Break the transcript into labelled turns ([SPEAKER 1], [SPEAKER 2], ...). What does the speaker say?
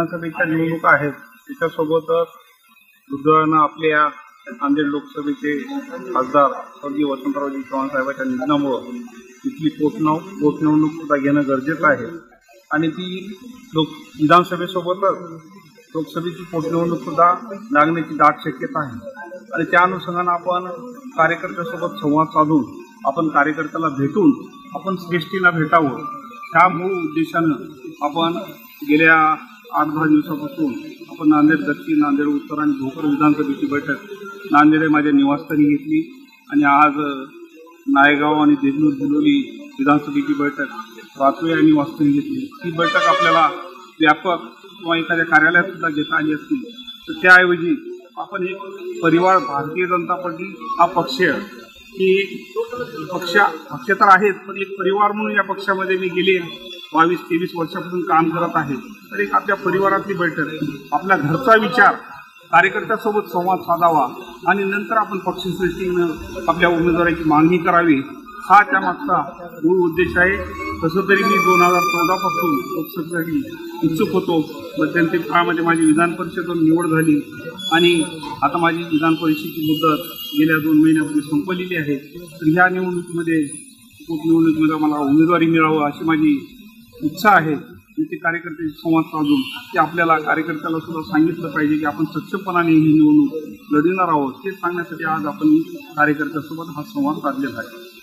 [SPEAKER 1] विधानसभेच्या निवडणुका आहेत. त्याच्यासोबतच दुर्दैवानं आपल्या नांदेड लोकसभेचे खासदार स्वर्गीय वसंतरावजी चव्हाण साहेबांच्या निधनामुळं तिथली पोटनाव पोटनिवडणूक सुद्धा घेणं गरजेचं आहे. आणि ती लोक विधानसभेसोबतच लोकसभेची पोटनिवडणूक सुद्धा लागण्याची दाट शक्यता आहे. आणि त्या अनुषंगानं आपण कार्यकर्त्यासोबत संवाद साधून आपण कार्यकर्त्याला भेटून आपण श्रेष्ठीला भेटावं. ह्या मूळ उद्देशानं आपण गेल्या आठ दहा दिवसापासून आपण नांदेड दक्षिण नांदेड उत्तर आणि भोकर विधानसभेची बैठक नांदेड हे माझ्या निवासस्थानी घेतली आणि आज नायगाव आणि देगलूर जिल्होली विधानसभेची बैठक रात्री आणि निवासस्थानी घेतली. ही बैठक आपल्याला व्यापक किंवा एखाद्या कार्यालयात सुद्धा घेता आली असती. तर त्याऐवजी आपण एक परिवार भारतीय जनता पार्टी हा पक्ष की पक्ष पक्ष तर आहेत पण एक परिवार म्हणून या पक्षामध्ये मी गेले. बावीस तेवीस वर्षापासून काम करत आहे. तर एक आपल्या परिवारातली बैठक. आपल्या घरचा विचार कार्यकर्त्यासोबत संवाद साधावा आणि नंतर आपण पक्षश्रेष्ठीनं आपल्या उमेदवाराची मागणी करावी हा त्यामागचा मूळ उद्देश आहे. तसं तरी मी दोन हजार चौदापासून लोकसभेसाठी इच्छुक होतो. मध्यंतरी काळामध्ये माझी विधान परिषदेतून निवड झाली आणि आता माझी विधान परिषदेची मुदत गेल्या दोन महिन्यापूर्वी संपलेली आहे. तर ह्या निवडणुकीमध्ये पोटनिवडणुकीमध्ये मला उमेदवारी मिळावं अशी माझी इच्छा आहे आणि ते कार्यकर्त्याशी संवाद साधून ते आपल्याला कार्यकर्त्याला सुद्धा सांगितलं पाहिजे की आपण सक्षमपणाने ही निवडणूक लढविणार आहोत हे सांगण्यासाठी आज आपण कार्यकर्त्यासोबत हा संवाद साधलेला आहे.